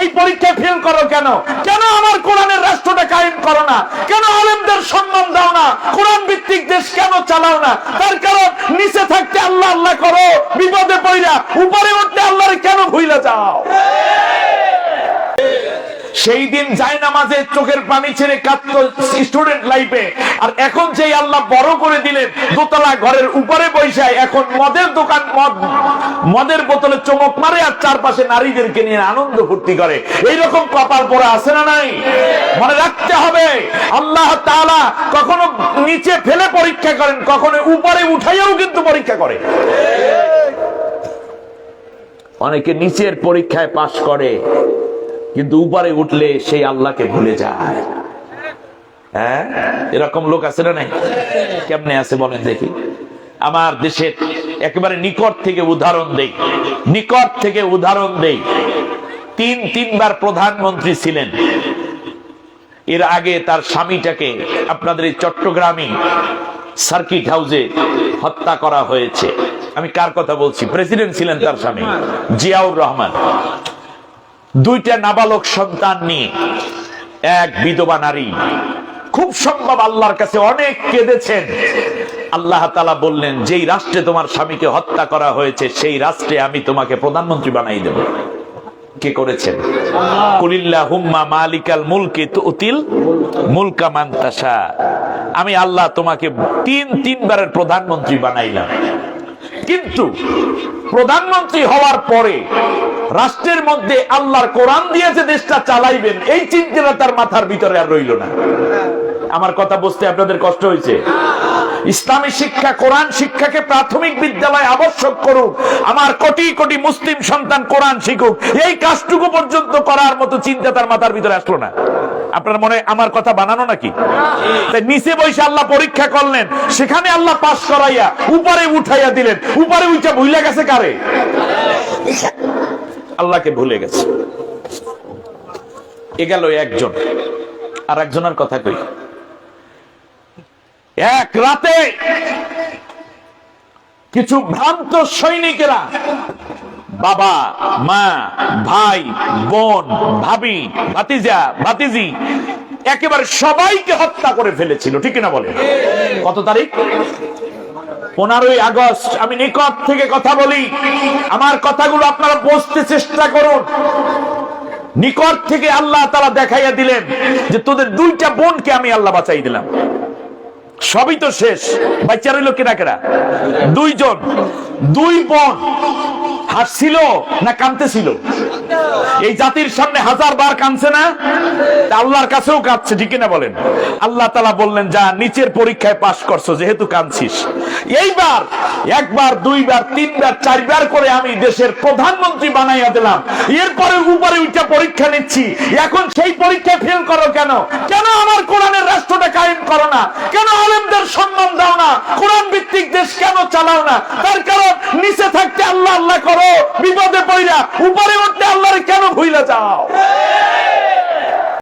সেই পরীক্ষা ফেল করো কেন? কেন আমার কোরআনের রাষ্ট্রটা কায়েম করো না? কেন আলেমদের সম্মান দাও না? কোরআন ভিত্তিক দেশ কেন চালাও না? তার কারণ নিচে থাকতে আল্লাহ আল্লাহ করো, বিপদে পড়া উপরে উঠতে আল্লাহরে কেন ভুইলা যাও? সেই দিন যায় নামাজে চোখের পানি ছেড়ে কাঁদত স্টুডেন্ট লাইফে আর এখন যেই আল্লাহ বড় করে দিলেন, দোতলা ঘরের উপরে বৈশায় এখন মদের দোকান, মদ, মদের বোতলে চমক মারে আর চারপাশে নারীদেরকে নিয়ে আনন্দ ফুর্তি করে। এইরকম কপাল পরে আছে না নাই? মনে রাখতে হবে, আল্লাহ তাআলা কখনো নিচে ফেলে পরীক্ষা করেন, কখনো উপরে উঠাইয়াও কিন্তু পরীক্ষা করে। অনেকে নিচের পরীক্ষায় পাশ করে কিন্তু উপরে উঠলে সেই আল্লাহকে ভুলে যায়। হ্যাঁ? এরকম লোক আছে না নাই? কেমনে আছে বলেন দেখি। আমার দেশের একেবারে নিকট থেকে উদাহরণ দেই। নিকট থেকে উদাহরণ দেই। তিন, তিনবার প্রধানমন্ত্রী ছিলেন। এর আগে তার স্বামীটাকে আপনাদের এই চট্টগ্রামে সার্কিট হাউসে হত্যা করা হয়েছে। আমি কার কথা বলছি? প্রেসিডেন্ট ছিলেন তার স্বামী, জিয়াউর রহমান। দুইটা নাবালক সন্তান নিয়ে এক বিধবা নারী। খুব সম্ভব আল্লাহর কাছে অনেক কেঁদেছেন। আল্লাহ তালা বললেন, যেই রাষ্ট্রে তোমার স্বামীকে হত্যা করা হয়েছে, সেই রাষ্ট্রে আমি তোমাকে প্রধানমন্ত্রী বানাই দেব। আমি আল্লাহ তোমাকে তিন তিনবারের প্রধানমন্ত্রী বানাইলাম। কিন্তু প্রধানমন্ত্রী হওয়ার পরে রাষ্ট্রের মধ্যে আল্লাহর কোরআন দিয়ে যে দেশটা চালাইবেন, এই চিন্তাটা তার মাথার ভিতরে আর রইল না। আমার কথা বুঝতে আপনাদের কষ্ট হয়েছে? ইসলামী শিক্ষা, কোরআন শিক্ষাকে প্রাথমিক বিদ্যালয় আবশ্যক করুক আমার কোটি কোটি মুসলিম সন্তান কোরআন শিখুক। এই কাজটুকু পর্যন্ত করার মতো চিন্তা তার মাথার ভিতরে আসলো না। আপনার মনে আমার কথা বানানো নাকি? নিচে বসে আল্লাহ পরীক্ষা করলেন, সেখানে আল্লাহ পাশ করাইয়া উপরে উঠাইয়া দিলেন। উপরে উঠা ভুলে গেছে কারে? আল্লাহকে ভুলে গেছে। এ গেল একজন। আর একজনের কথা কই? এক রাতে কিছু ভ্রান্ত সৈনিকেরা বাবা, মা, ভাই, বোন, ভাবি, ভাতিজা, ভাতিজি, একেবারে সবাইকে হত্যা করে ফেলেছিল, ঠিক না বলে? কত তারিখ? পনেরোই আগস্ট, আমি নিকট থেকে কথা বলি, আমার কথাগুলো আপনারা বুঝতে চেষ্টা করুন। নিকট থেকে আল্লাহ তারা দেখাইয়া দিলেন যে তোদের দুইটা বোনকে আমি আল্লাহ বাঁচাই দিলাম। সবই তো শেষ, বাচ্চা রইল কেনা কেনা? দুইজন। দুই বোন। হাসছিল না কানতেছিল এই জাতির সামনে হাজার বার কানছে না? আল্লাহর কাছেও কাঁদছে, ঠিক না বলেন? আল্লাহ তালা বললেন, যা নিচের পরীক্ষায় পাশ করছ, যেহেতু কাঁদছিস। এইবার, একবার, দুইবার, তিনবার, চারবার করে আমি দেশের প্রধানমন্ত্রী বানাইয়া দিলাম। এরপরে উপরে উঠে পরীক্ষা নিচ্ছি। এখন সেই পরীক্ষায় ফেল করো কেন? কেন আমার কোরআনের রাষ্ট্রটা কায়েম করো না? কেন আলেমদের সম্মান দাও না? কোরআন ভিত্তিক দেশ কেন চালাও না? তার কারণ নিচে করো বিপদে পড়িয়া উপরে উঠতে আল্লাহরে কেন ভুইলা যাও?